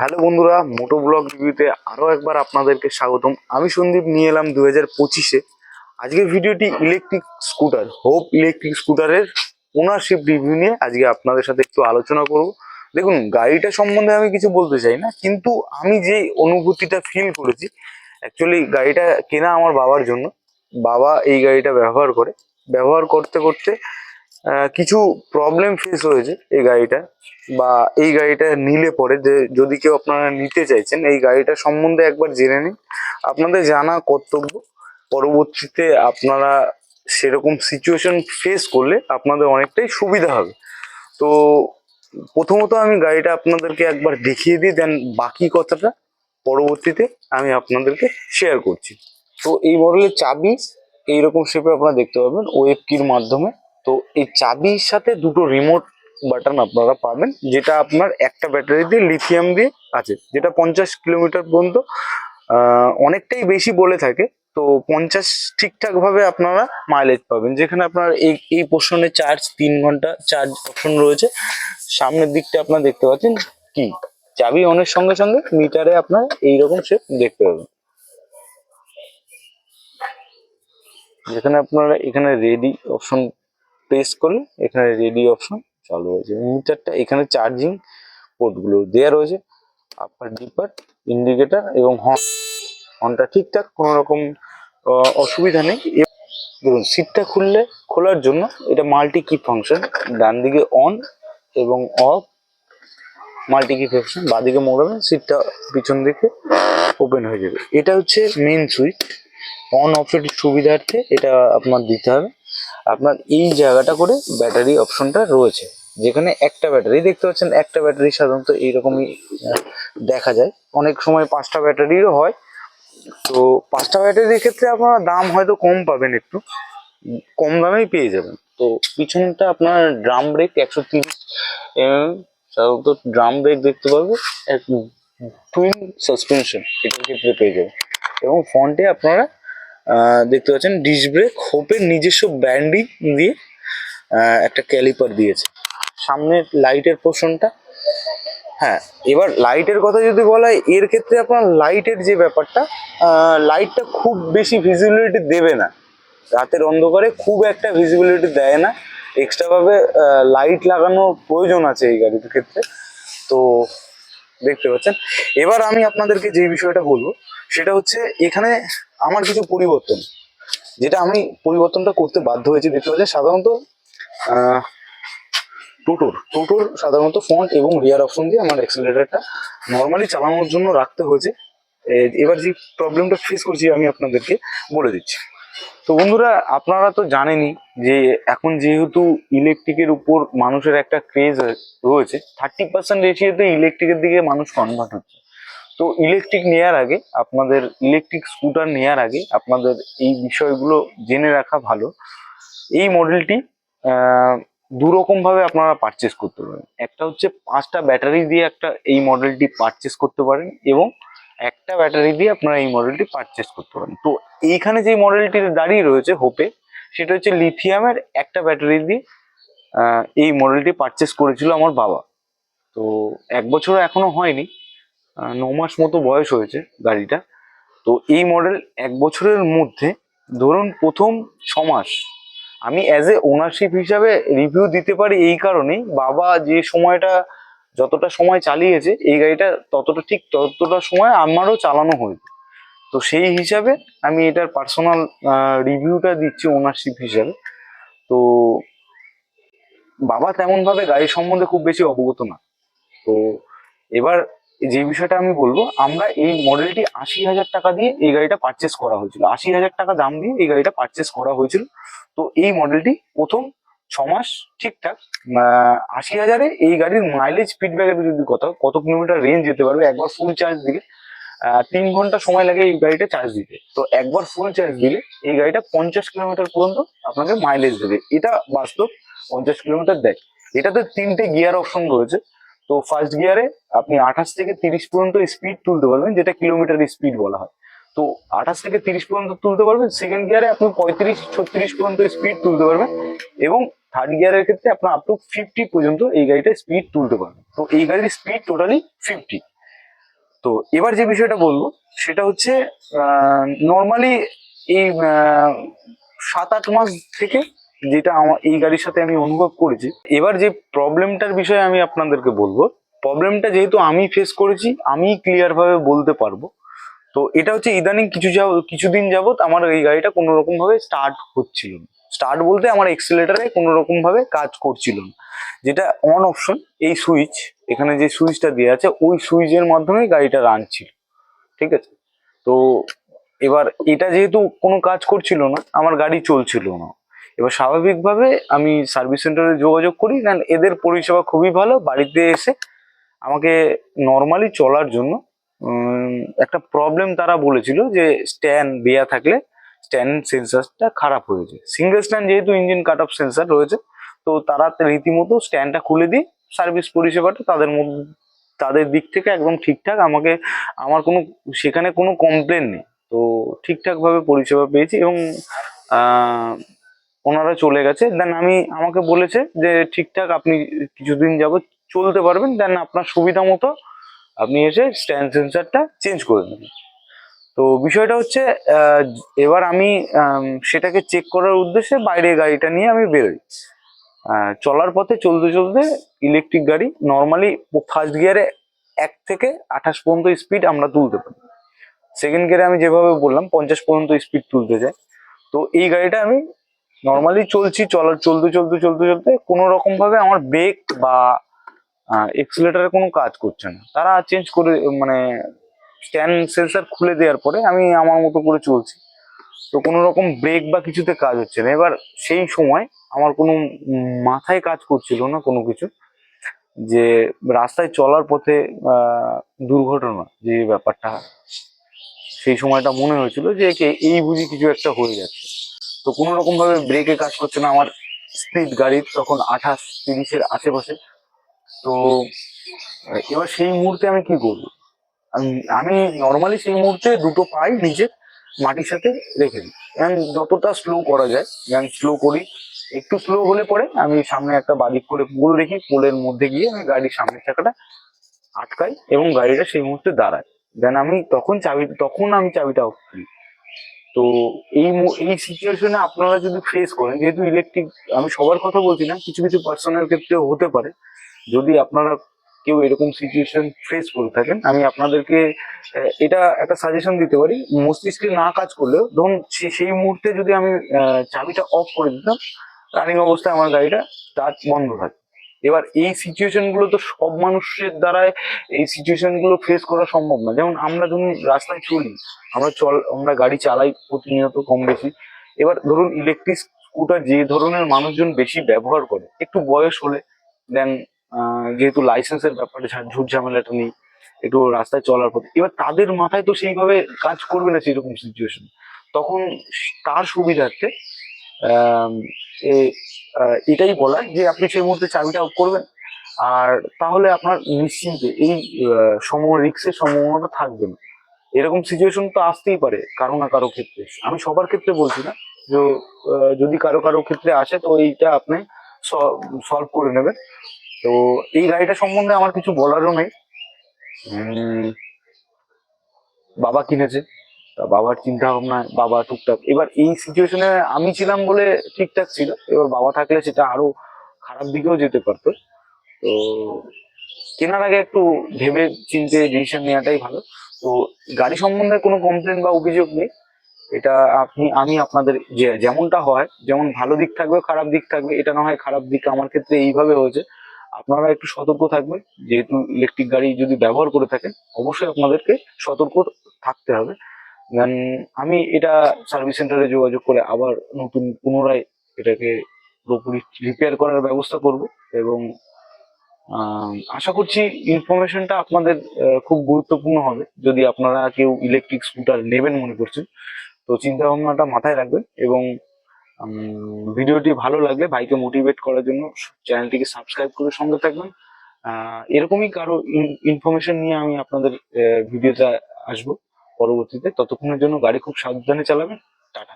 Hello বন্ধুরা, মোটো blog রিভিউতে আরও একবার আপনাদেরকে স্বাগতম। আমি সন্দীপ, নিয়ে এলাম দু হাজার পঁচিশে। আজকের ভিডিওটি ইলেকট্রিক স্কুটার, হোপ ইলেকট্রিক স্কুটারের ওনারশিপ রিভিউ নিয়ে আজকে আপনাদের সাথে একটু আলোচনা করব। দেখুন, গাড়িটা সম্বন্ধে আমি কিছু বলতে চাই না, কিন্তু আমি যে অনুভূতিটা ফিল করেছি অ্যাকচুয়ালি গাড়িটা কেনা আমার বাবার জন্য। বাবা এই গাড়িটা ব্যবহার করে। ব্যবহার করতে করতে কিছু প্রবলেম ফেস হয়েছে এই গাড়িটা বা এই গাড়িটা নিলে পরে যে যদি কেউ আপনারা নিতে চাইছেন, এই গাড়িটা সম্বন্ধে একবার জেনে নিন। আপনাদের জানা কর্তব্য, পরবর্তীতে আপনারা সেরকম সিচুয়েশন ফেস করলে আপনাদের অনেকটাই সুবিধা হবে। তো প্রথমত আমি গাড়িটা আপনাদেরকে একবার দেখিয়ে দিই দেন বাকি কথাটা পরবর্তীতে আমি আপনাদেরকে শেয়ার করছি। তো এই মডেলের চাবি, এইরকম শেপে আপনারা দেখতে পাবেন ওয়েব কির মাধ্যমে। তো এই চাবির সাথে দুটো রিমোট বাটন আপনারা পাবেন, যেটা আপনার একটা ব্যাটারি দিয়ে লিথিয়াম দিয়ে আছে, যেটা পঞ্চাশ কিলোমিটার পর্যন্ত অনেকটাই বেশি বলে থাকে, তো পঞ্চাশ ঠিকঠাক ভাবে আপনারা মাইলেজ পাবেন। যেখানে আপনার এই এই পোর্শনে চার্জ তিন ঘণ্টা চার্জ অপশন রয়েছে। সামনের দিকটা আপনারা দেখতে পাচ্ছেন কি? চাবি অনের সঙ্গে সঙ্গে মিটারে আপনার এইরকম শেপ দেখতে পাবেন। যেখানে আপনারা এখানে রেডি অপশন প্রেস করলে এখানে রেডি অপশন চালু হয়েছে মিটারটা এখানে চার্জিং পোর্টগুলো দেওয়া রয়েছে। আপার ডিপার ইন্ডিকেটার এবং হর্ন হর্নটা ঠিকঠাক কোনো রকম অসুবিধা নেই। দেখুন সিটটা খুললে, খোলার জন্য এটা মাল্টি কি ফাংশন ডান দিকে অন এবং অফ মাল্টি কি ফাংশন বাদিকে মোড়াবেন সিটটা পিছন দিকে ওপেন হয়ে যাবে। এটা হচ্ছে মেন সুইচ অন অফের সুবিধার্থে এটা আপনার দিতে হবে। আপনার এই জায়গাটা করে ব্যাটারি অপশনটা রয়েছে। যেখানে একটা ব্যাটারি দেখতে পাচ্ছেন একটা ব্যাটারি সাধারণত এইরকমই দেখা যায়। অনেক সময় পাঁচটা ব্যাটারিও হয়। তো পাঁচটা ব্যাটারির ক্ষেত্রে আপনারা দাম হয়তো কম পাবেন একটু। কম দামেই পেয়ে যাবেন। তো পিছনটা আপনার ড্রাম ব্রেক একশো তিরিশ সাধারণত ড্রাম ব্রেক দেখতে পারব টুইন সাসপেনশন এটার ক্ষেত্রে পেয়ে যাবেন। এবং ফ্রন্টে আপনারা দেখতে পাচ্ছেন ডিস ব্রেক হোপের নিজস্ব ব্যান্ডিং দিয়ে একটা ক্যালিপার দিয়েছে। সামনের লাইটের পোর্শনটা হ্যাঁ এবার লাইটের কথা যদি বলা হয়, এর ক্ষেত্রে আপনার লাইটের যে ব্যাপারটা লাইটটা খুব বেশি ভিজিবিলিটি দেবে না। রাতের অন্ধকারে খুব একটা ভিজিবিলিটি দেয় না। এক্সট্রাভাবে লাইট লাগানোর প্রয়োজন আছে এই গাড়ির ক্ষেত্রে। তো দেখতে পাচ্ছেন। এবার আমি আপনাদেরকে যে বিষয়টা বলব, সেটা হচ্ছে এখানে আমার কিছু পরিবর্তন, যেটা আমি পরিবর্তনটা করতে বাধ্য হয়েছি। দেখতে পাচ্ছেন, সাধারণত টোটোর টোটোর সাধারণত ফ্রন্ট এবং রিয়ার অপশন দিয়ে আমার অ্যাক্সেলারেটরটা নর্মালি চালানোর জন্য রাখতে হয়েছে। এবার যে প্রবলেমটা ফেস করছি আমি আপনাদেরকে বলে দিচ্ছি। তো বন্ধুরা, আপনারা তো জানেনই যে এখন যেহেতু ইলেকট্রিকের উপর মানুষের একটা ক্রেজ রয়েছে থার্টি পার্সেন্ট রেশিওতে ইলেকট্রিকের দিকে মানুষ কনভার্ট হচ্ছে। তো ইলেকট্রিক নেওয়ার আগে, আপনাদের ইলেকট্রিক স্কুটার নেওয়ার আগে আপনাদের এই বিষয়গুলো জেনে রাখা ভালো। এই মডেলটি দু রকম আপনারা পারচেস করতে পারেন। একটা হচ্ছে পাঁচটা ব্যাটারি দিয়ে একটা এই মডেলটি পারচেস করতে পারেন এবং একটা ব্যাটারি দিয়ে আপনারা এই মডেলটি পারচেস করতে পারেন। তো এইখানে যে মডেলটি দাঁড়িয়ে রয়েছে হোপে সেটা হচ্ছে লিথিয়ামের একটা ব্যাটারি দিয়ে এই মডেলটি পারচেস করেছিল আমার বাবা। তো এক বছর এখনও হয়নি ন মাস মতো বয়স হয়েছে গাড়িটা। তো এই মডেল এক বছরের মধ্যে, ধরুন প্রথম ছ মাস, আমি অ্যাজ এ ওনারশিপ হিসাবে রিভিউ দিতে পারি এই কারণেই বাবা যে সময়টা যতটা সময় চালিয়েছে, এই গাড়িটা ততটা ঠিক ততটা সময় আমারও চালানো হয়েছে তো সেই হিসাবে আমি এটার পার্সোনাল রিভিউটা দিচ্ছি ওনারশিপ হিসাবে। তো বাবা তেমন ভাবে গাড়ি সম্বন্ধে খুব বেশি অবগত না। তো এবার যে বিষয়টা আমি বলব, আমরা এই মডেলটি আশি হাজার টাকা দিয়ে এই গাড়িটা পারচেস করা হয়েছিল। আশি হাজার টাকা দাম দিয়ে এই গাড়িটা পারচেস করা হয়েছিল। তো এই মডেলটি প্রথম ছ মাস ঠিকঠাক আশি হাজারে এই গাড়ির মাইলেজ ফিডব্যাকের যদি কথা। কত কিলোমিটার রেঞ্জ যেতে পারবে? একবার ফুল চার্জ দিলে তিন ঘণ্টা সময় লাগে এই গাড়িটা চার্জ দিতে। তো একবার ফুল চার্জ দিলে এই গাড়িটা পঞ্চাশ কিলোমিটার পর্যন্ত আপনাকে মাইলেজ দেবে। এটা বাস্তব পঞ্চাশ কিলোমিটার দেয়। এটাতে তিনটে গিয়ার অপশন রয়েছে। তো ফার্স্ট গিয়ারে আপনি আঠাশ থেকে তিরিশ পর্যন্ত স্পিড তুলতে পারবেন, যেটা কিলোমিটার স্পিড বলা হয়। তো আঠাশ থেকে তিরিশ পর্যন্ত তুলতে পারবেন। সেকেন্ড গিয়ারে আপনি পঁয়ত্রিশ, ছত্রিশ পর্যন্ত স্পিড তুলতে পারবেন। এবং থার্ড গিয়ারের ক্ষেত্রে আপনার আপ টু ফিফটি পর্যন্ত এই গাড়িটা স্পিড তুলতে পারবেন। তো এই গাড়ির স্পিড টোটালি ফিফটি তো এবার যে বিষয়টা বলব, সেটা হচ্ছে নর্মালি এই সাত আট মাস থেকে যেটা আমার এই গাড়ির সাথে আমি অনুভব করেছি, এবার যে প্রবলেমটার বিষয়ে আমি আপনাদেরকে বলব প্রবলেমটা যেহেতু আমি ফেস করেছি, আমি ক্লিয়ার ভাবে বলতে পারব। তো এটা হচ্ছে ইদানিং কিছু কিছুদিন যাবৎ আমার এই গাড়িটা কোনো রকম ভাবে স্টার্ট হচ্ছিল না। স্টার্ট বলতে আমার এক্সিলেটারে কোনো রকম ভাবে কাজ করছিল না। যেটা অন অপশন এই সুইচ এখানে যে সুইচটা দেওয়া আছে, ওই সুইচের মাধ্যমে গাড়িটা রান ছিল। ঠিক আছে? তো এবার এটা যেহেতু কোনো কাজ করছিল না, আমার গাড়ি চলছিল না। এবার স্বাভাবিকভাবে আমি সার্ভিস সেন্টারে যোগাযোগ করি, কারণ এদের পরিষেবা খুবই ভালো, বাড়িতে এসে আমাকে নর্মালি চলার জন্য একটা প্রবলেম তারা বলেছিল যে স্ট্যান্ড দেয়া থাকলে স্ট্যান্ড সেন্সারটা খারাপ হয়েছে। সিঙ্গেল স্ট্যান্ড যেহেতু ইঞ্জিন কাট অফ সেন্সার রয়েছে, তো তারা রীতিমতো স্ট্যান্ডটা খুলে দিয়ে সার্ভিস পরিষেবাটা তাদের মধ্যে, তাদের দিক থেকে একদম ঠিকঠাক। আমাকে, আমার কোনো, সেখানে কোনো কমপ্লেন নেই। তো ঠিকঠাকভাবে পরিষেবা পেয়েছি এবং ওনারা চলে গেছে। দেন আমি, আমাকে বলেছে যে ঠিকঠাক, আপনি কিছুদিন যাবত চলতে পারবেন। দেন আপনার সুবিধা মতো আপনি এসে স্ট্যান্ড সেন্সারটা চেঞ্জ করে নেবেন তো বিষয়টা হচ্ছে এবার আমি সেটাকে চেক করার উদ্দেশ্যে বাইরে গাড়িটা নিয়ে আমি বেরোই। চলার পথে চলতে চলতে ইলেকট্রিক গাড়ি নর্মালি ফার্স্ট গিয়ারে এক থেকে আঠাশ পর্যন্ত স্পিড আমরা তুলতে পারি। সেকেন্ড গিয়ারে আমি যেভাবে বললাম, পঞ্চাশ পর্যন্ত স্পিড তুলতে চাই তো এই গাড়িটা আমি নর্মালি চলছি, চলার, চলতে চলতে চলতে চলতে কোনো রকম ভাবে আমার ব্রেক বা এক্সিলেটারে কোনো কাজ করছে না। তারা চেঞ্জ করে মানে স্ট্যান্ড সেন্সার খুলে দেওয়ার পরে আমি আমার মতো করে চলছি। তো কোনো রকম ব্রেক বা কিছুতে কাজ হচ্ছে না। এবার সেই সময় আমার কোনো মাথায় কাজ করছিল না কোনো কিছু, যে রাস্তায় চলার পথে দুর্ঘটনা, যে ব্যাপারটা, সেই সময়টা মনে হয়েছিল যে একে- এই বুঝি কিছু একটা হয়ে যাচ্ছে। তো কোনো রকমভাবে ব্রেকে কাজ করছে না আমার স্পিড গাড়ির তখন আঠাশ তিরিশের আশেপাশে। তো, এবার সেই মুহূর্তে আমি কি করব? আমি- নর্মালি সেই মুহূর্তে দুটো পাই নিজে মাটির সাথে রেখে দিই। এবং যতটা স্লো করা যায়, আমি স্লো করি। একটু স্লো হলে পরে আমি সামনে একটা বাদিক করে পুল রেখি পুলের মধ্যে গিয়ে আমি গাড়ির সামনের চাকাটা আটকাই এবং গাড়িটা সেই মুহূর্তে দাঁড়ায়। দেন আমি তখন চাবি, তখন আমি চাবিটা অফ করি। তো এই এই সিচুয়েশনে আপনারা যদি ফেস করেন, যেহেতু ইলেকট্রিক আমি সবার কথা বলছি না, কিছু কিছু পার্সোনাল ক্ষেত্রেও হতে পারে। যদি আপনারা কেউ এরকম সিচুয়েশন ফেস করে থাকেন, আমি আপনাদেরকে এটা একটা সাজেশন দিতে পারি। মস্তিষ্কে না কাজ করলেও, ধরুন সেই মুহূর্তে যদি আমি চাবিটা অফ করে দিতাম রানিং অবস্থায় আমার গাড়িটা স্টার্ট বন্ধ থাকে। এবার এই সিচুয়েশনগুলো তো সব মানুষের দ্বারাই এই সিচুয়েশনগুলো ফেস করা সম্ভব না। যেমন আমরা ধরুন রাস্তায় চলি, আমরা চল, আমরা গাড়ি চালাই প্রতিনিয়ত কম বেশি। এবার ধরুন ইলেকট্রিক স্কুটার যে ধরনের মানুষজন বেশি ব্যবহার করে, একটু বয়স হলে দেন যেহেতু লাইসেন্সের ব্যাপারে ঝুট ঝামেলাটা নেই, একটু রাস্তায় চলার পথে। এবার তাদের মাথায় তো সেইভাবে কাজ করবে না সেরকম সিচুয়েশন তখন তার সুবিধার্থে এটাই বলা যে আপনি সেই মুহূর্তে চাবিটা অফ করবেন। আর তাহলে আপনার নিশ্চিন্তে এই সম রিক্সের সম্ভাবনাটা থাকবে না। এরকম সিচুয়েশন তো আসতেই পারে, কারও না কারও ক্ষেত্রে। আমি সবার ক্ষেত্রে বলছি না, যে যদি কারও কারও ক্ষেত্রে আসে, তো এইটা আপনি সলভ করে নেবেন। তো এই গাড়িটা সম্বন্ধে আমার কিছু বলারও নেই। বাবা কিনেছে। তা বাবার চিন্তা ভাবনা বাবা টুকটাক। এবার এই সিচুয়েশনে আমি ছিলাম বলে ঠিকঠাক ছিল। এবার বাবা থাকলে সেটা আরও খারাপ দিকেও যেতে পারতো। তো কেনার আগে একটু ভেবে চিন্তে ডিসিশন নেওয়াটাই ভালো। তো গাড়ি সম্বন্ধে কোনো কমপ্লেন বা অভিযোগ নেই। এটা আপনি, আমি আপনাদের যেমনটা হয়, যেমন ভালো দিক থাকবে, খারাপ দিক থাকবে, এটা না হয় খারাপ দিক আমার ক্ষেত্রে এইভাবে হয়েছে। আপনারা একটু সতর্ক থাকবেন। যেহেতু ইলেকট্রিক গাড়ি যদি ব্যবহার করে থাকেন, অবশ্যই আপনাদেরকে সতর্ক থাকতে হবে। আমি এটা সার্ভিস সেন্টারে যোগাযোগ করে আবার নতুন পুনরায় এটাকে পুরোপুরি রিপেয়ার করার ব্যবস্থা করব এবং আশা করছি ইনফরমেশনটা আপনাদের খুব গুরুত্বপূর্ণ হবে। যদি আপনারা কেউ ইলেকট্রিক স্কুটার নেবেন মনে করছেন, তো চিন্তা ভাবনাটা মাথায় রাখবেন এবং ভিডিওটি ভালো লাগলে ভাইকে মোটিভেট করার জন্য চ্যানেলটিকে সাবস্ক্রাইব করে সঙ্গে থাকবেন। এরকমই কারও ইনফরমেশন নিয়ে আমি আপনাদের ভিডিওতে আসব। পরবর্তীতে ততক্ষণের জন্য গাড়ি খুব সাবধানে চালাবেন। টাটা।